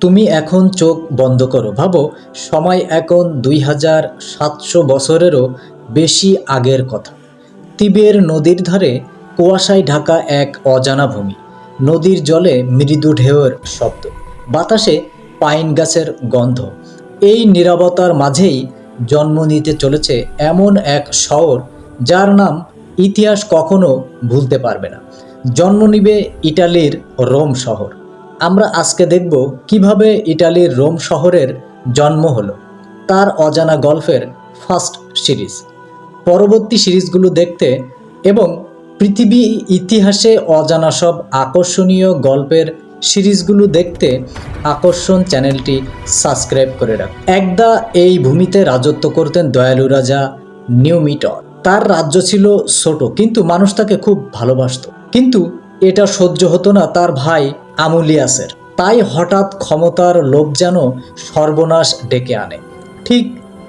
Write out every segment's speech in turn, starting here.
তুমি এখন চোখ বন্ধ করো। ভাবো, সময় এখন দুই হাজার সাতশো বছরেরও বেশি আগের কথা। তিবের নদীর ধারে কুয়াশায় ঢাকা এক অজানা ভূমি। নদীর জলে মৃদু ঢেউয়ের শব্দ। বাতাসে পাইন গাছের গন্ধ। এই নীরবতার মাঝেই জন্ম নিতে চলেছে এমন এক শহর, যার নাম ইতিহাস কখনো ভুলতে পারবে না। জন্ম নিবে ইটালির রোম শহর। আমরা আজকে দেখব কীভাবে ইটালির রোম শহরের জন্ম হলো। তার অজানা গল্পের ফার্স্ট সিরিজ। পরবর্তী সিরিজগুলো দেখতে এবং পৃথিবী ইতিহাসে অজানা সব আকর্ষণীয় গল্পের সিরিজগুলো দেখতে আকর্ষণ চ্যানেলটি সাবস্ক্রাইব করে রাখ। একদা এই ভূমিতে রাজত্ব করতেন দয়ালু রাজা নিউমিটর। তার রাজ্য ছিল ছোট, কিন্তু মানুষ তাকে খুব ভালোবাসতো। কিন্তু এটা সহ্য হতো না তার ভাই আমুলিয়াসের তাই হঠাৎ ক্ষমতার লোভ যেন সর্বনাশ ডেকে আনে। ঠিক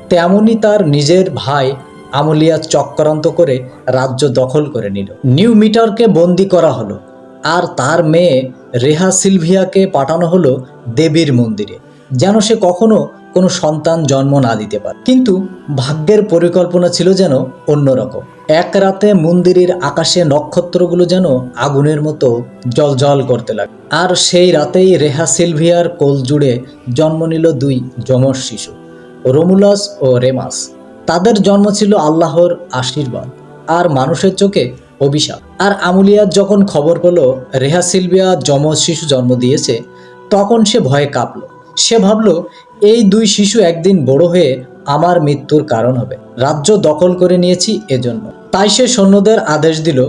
তেমনই তার নিজের ভাই আমুলিয়া চক্রান্ত করে রাজ্য দখল করে নিল। নিউ মিটারকে বন্দি করা হলো। আর তার মেয়ে রেহা সিলভিয়াকে পাঠানো হলো দেবীর মন্দিরে। যেন সে কখনো কোনো সন্তান জন্ম না দিতে পারে। কিন্তু ভাগ্যের পরিকল্পনা ছিল যেন অন্যরকম। এক রাতে মন্দিরের আকাশে নক্ষত্রগুলো যেন আগুনের মতো জল জল করতে লাগে আর সেই রাতেই রেহা সিলভিয়ার কোল জুড়ে জন্ম নিল দুই যমজ শিশু, রোমুলাস ও রেমাস। তাদের জন্ম ছিল আল্লাহর আশীর্বাদ আর মানুষের চোখে অভিশাপ। আর আমুলিয়ার যখন খবর পেল রেহা সিলভিয়া যমজ শিশু জন্ম দিয়েছে, তখন সে ভয়ে কাঁপল। সে ভাবল, এই দুই শিশু একদিন বড় হয়ে আমার মৃত্যুর কারণ হবে। রাজ্য দখল করে নিয়েছি এজন্য। তাই সে সৈন্যদের আদেশ দিল,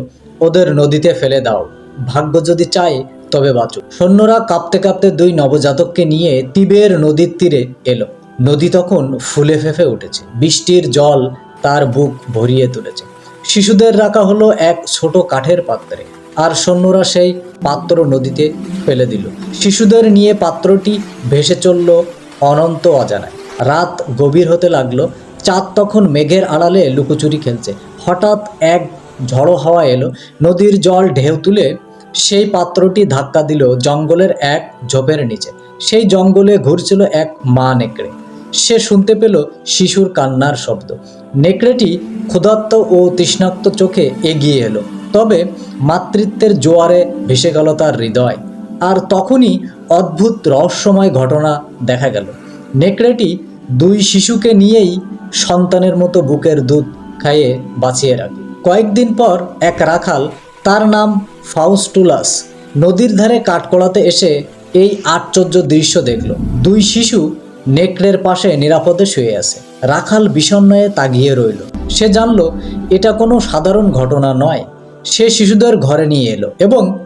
ওদের নদীতে ফেলে দাও। ভাগ্য যদি চায়, তবে বাঁচো। সৈন্যরা কাঁপতে কাঁপতে দুই নবজাতককে নিয়ে তিবের নদীর তীরে এলো। নদী তখন ফুলে ফেঁপে উঠেছে। বৃষ্টির জল তার বুক ভরিয়ে তুলেছে। শিশুদের রাখা হলো এক ছোট কাঠের পাত্রে। আর সৈন্যরা সেই পাত্র নদীতে ফেলে দিল। শিশুদের নিয়ে পাত্রটি ভেসে চলল অনন্ত অজানায়। রাত গভীর হতে লাগল। চাঁদ তখন মেঘের আড়ালে লুকোচুরি খেলছে। হঠাৎ এক ঝড়ো হাওয়া এলো। নদীর জল ঢেউ তুলে সেই পাত্রটি ধাক্কা দিল জঙ্গলের এক ঝোপের নিচে। সেই জঙ্গলে ঘুরছিল এক মা নেকড়ে। সে শুনতে পেল শিশুর কান্নার শব্দ। নেকড়েটি ক্ষুধার্ত ও তৃষ্ণাক্ত চোখে এগিয়ে এলো। তবে মাতৃত্বের জোয়ারে ভেসে গেল তার হৃদয়। আর তখনই অদ্ভুত রহস্যময় ঘটনা দেখা গেল। নেকড়েটি দুই শিশুকে নিয়েই সন্তানের মতো বুকের দুধ খাইয়ে বাঁচিয়ে রাখে। কয়েকদিন পর এক রাখাল, তার নাম ফাউস্টুলাস, নদীর ধারে কাঠকড়াতে এসে এই আশ্চর্য দৃশ্য দেখল। দুই শিশু নেকড়ের পাশে নিরাপদে শুয়ে আছে। রাখাল বিষণ্ণয়ে তাগিয়ে রইল। সে জানল, এটা কোনো সাধারণ ঘটনা নয়। সে শিশুদের ঘরে নিয়ে এলো এবং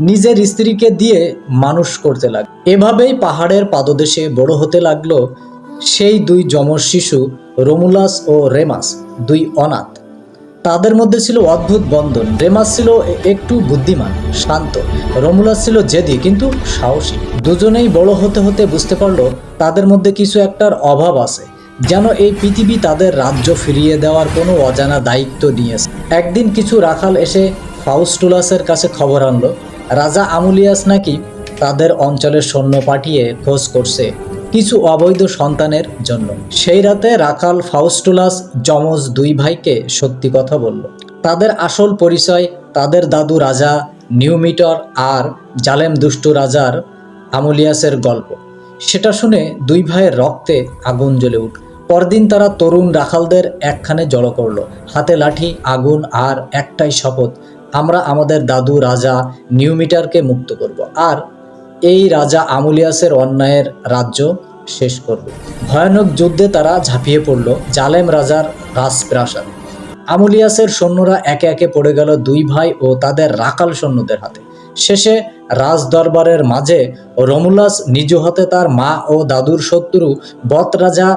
নিজের স্ত্রীকে দিয়ে মানুষ করতে লাগল। এভাবেই পাহাড়ের পাদদেশে বড় হতে লাগল সেই দুই যমজ শিশু, রোমুলাস ও রেমাস, দুই অনাথ। তাদের মধ্যে ছিল অদ্ভুত বন্ধন। রেমাস ছিল একটু বুদ্ধিমান, শান্ত। রমুলাস ছিল জেদি, কিন্তু সাহসী। দুজনেই বড় হতে হতে বুঝতে পারল তাদের মধ্যে কিছু একটার অভাব আছে। যেন এই পৃথিবী তাদের রাজ্য ফিরিয়ে দেওয়ার কোনো অজানা দায়িত্ব নিয়েছে। একদিন কিছু রাখাল এসে ফাউস্টুলাসের কাছে খবর আনল। রাজা আমুলিয়াস নাকি তাদের অঞ্চলের সৈন্য পাঠিয়ে খোঁজ করছে কিছু অবৈধ সন্তানের জন্য। সেই রাতে রাখাল ফাউস্টুলাস যমজ দুই ভাইকে সত্যি কথা বলল। তাদের আসল পরিচয় তাদের দাদু রাজা নিউমিটর আর জালেম দুষ্টু রাজার আমুলিয়াসের গল্প। সেটা শুনে দুই ভাইয়ের রক্তে আগুন জ্বলে উঠল। পরদিন তারা তরুণ রাখালদের একখানে জড়ো করল। হাতে লাঠি, আগুন আর একটাই শপথ, আমরা আমাদের দাদু, রাজা নিউমিটারকে মুক্ত করব আর এই রাজা আমুলিয়াসের অন্যায়ের রাজ্য শেষ করবে। ভয়ানক যুদ্ধে তারা ঝাঁপিয়ে পড়ল জালেম রাজার রাজপ্রাসাদ। আমুলিয়াসের সৈন্যরা একে একে পড়ে গেল দুই ভাই ও তাদের রাকাল সৈন্যদের হাতে। শেষে রাজ দরবারের মাঝে রমুলাস নিজ হাতে তার মা ও দাদুর শত্রু বত রাজা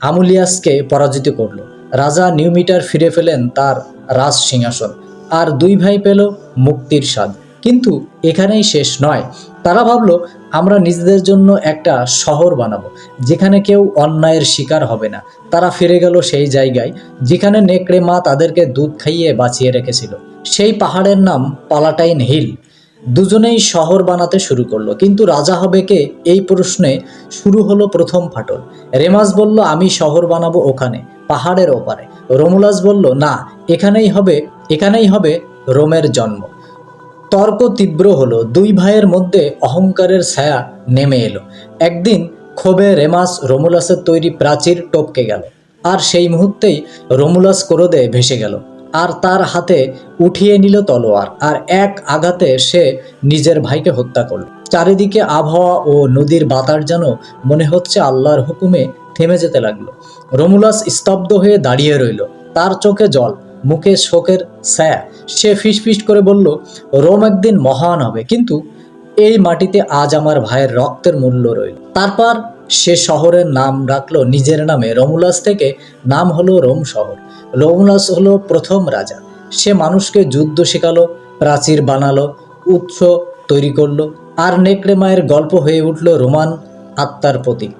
আমুলিয়াসকে পরাজিত করল। রাজা নিউমিটার ফিরে পেলেন তার রাজ সিংহাসন। আর দুই ভাই পেল মুক্তির স্বাদ। কিন্তু এখানেই শেষ নয়। তারা ভাবলো, আমরা নিজেদের জন্য একটা শহর বানাবো, যেখানে কেউ অন্যায়ের শিকার হবে না। তারা ফিরে গেল সেই জায়গায়, যেখানে নেকড়ে মা তাদেরকে দুধ খাইয়ে বাঁচিয়ে রেখেছিল। সেই পাহাড়ের নাম পালাটাইন হিল। দুজনেই শহর বানাতে শুরু করল। কিন্তু রাজা হবে কে এই প্রশ্নে শুরু হলো প্রথম ফাটল। রেমাস বলল, আমি শহর বানাবো ওখানে, পাহাড়ের ওপারে। রোমুলাস বলল, না, এখানেই হবে এখানেই হবে রোমের জন্ম। তর্ক তীব্র হলো। দুই ভাইয়ের মধ্যে অহংকারের ছায়া নেমে এলো। একদিন ক্ষোভে রেমাস রোমুলাসের তৈরি প্রাচীর টপকে গেল। আর সেই মুহূর্তেই রোমুলাস ক্রোধে ভেসে গেল। আর তার হাতে উঠিয়ে নিল তলোয়ার, আর এক আঘাতে সে নিজের ভাইকে হত্যা করল। চারিদিকে আবহাওয়া ও নদীর বাতার যেন মনে হচ্ছে আল্লাহর হুকুমে থেমে যেতে লাগল। রোমুলাস স্তব্ধ হয়ে দাঁড়িয়ে রইল। তার চোখে জল, মুখে শোকের ছায়া। সে ফিসফিস করে বলল, রোম একদিন মহান হবে, কিন্তু এই মাটিতে আজ আমার ভাইয়ের রক্তের মূল্য রইল। তারপর সে শহরের নাম রাখল নিজের নামে। রোমুলাস থেকে নাম হলো রোম শহর। রোমুলাস হলো প্রথম রাজা। সে মানুষকে যুদ্ধ শেখালো, প্রাচীর বানালো, উৎস তৈরি করল আর নেকড়ে মায়ের গল্প হয়ে উঠল রোমান আত্মার প্রতীক।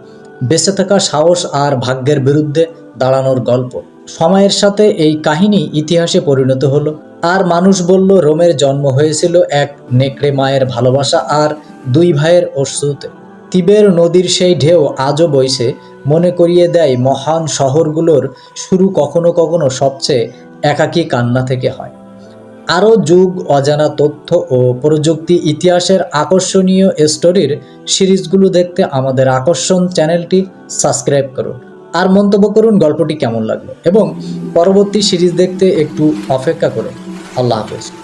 বেঁচে থাকা সাহস আর ভাগ্যের বিরুদ্ধে দাঁড়ানোর গল্প। সময়ের সাথে এই কাহিনী ইতিহাসে পরিণত হলো আর মানুষ বলল, রোমের জন্ম হয়েছিল এক নেকড়ে মায়ের ভালোবাসা আর দুই ভাইয়ের অশ্রুতে। তিবের নদীর সেই ঢেউ আজও বইছে, মনে করিয়ে দেয় মহান শহরগুলোর শুরু কখনো কখনো সবচেয়ে একাকী কান্না থেকে হয়। আরও যুগ, অজানা তথ্য ও প্রযুক্তি ইতিহাসের আকর্ষণীয় স্টোরির সিরিজগুলো দেখতে আমাদের আকর্ষণ চ্যানেলটি সাবস্ক্রাইব করুন। আর মন্তব্য করুন গল্পটি কেমন লাগল এবং পরবর্তী সিরিজ দেখতে একটু অপেক্ষা করুন। আল্লাহ হাফেজ।